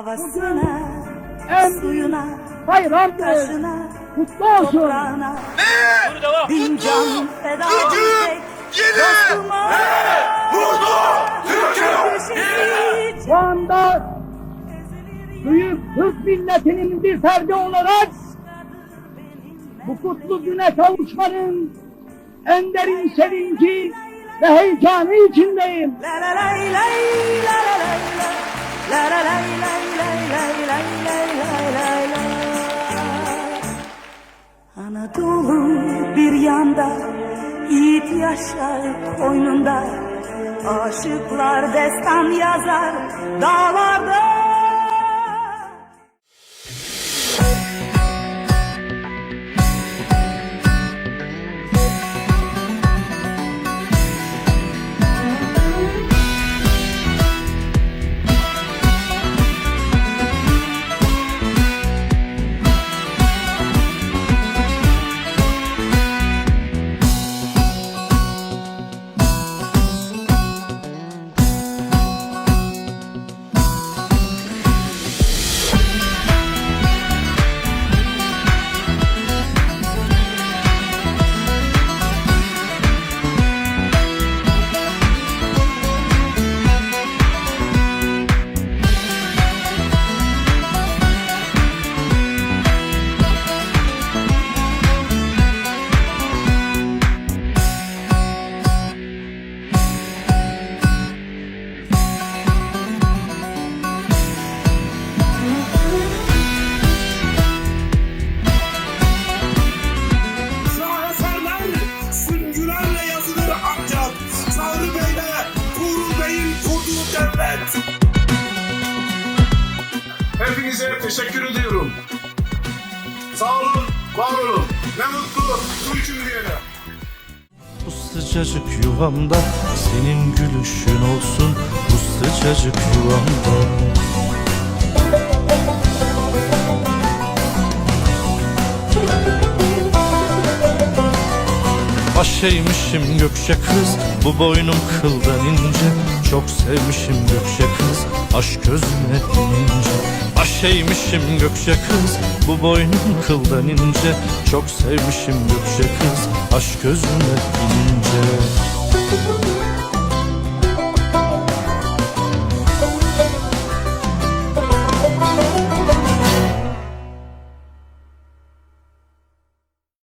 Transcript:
Havasına, en suyuna, bayramdır. taşına, Kutlu olsun. toprağına bin can feda edecek Yine! dostuma. Köşesi Şu anda büyük Türk milletinin bir ferdi olarak bu kutlu güne kavuşmanın en derin sevinci ve heyecanı içindeyim. La la la la la. La la Anadolu'm bir yanda Yiğit yaşar koynunda Aşıklar destan yazar Dağlarda Hepinize teşekkür ediyorum. Sağ olun, var olun. Ne mutlu Türk'üm diyene. Bu sıcacık yuvamda senin gülüşün olsun Bu sıcacık yuvamda Başeymişim gökçe kız Bu boynum kıldan ince Çok sevmişim gökçe kız Aşk gözüme dinince Başeymişim gökçe kız Bu boynum kıldan ince. Çok sevmişim gökçe kız Aşk gözüme dinince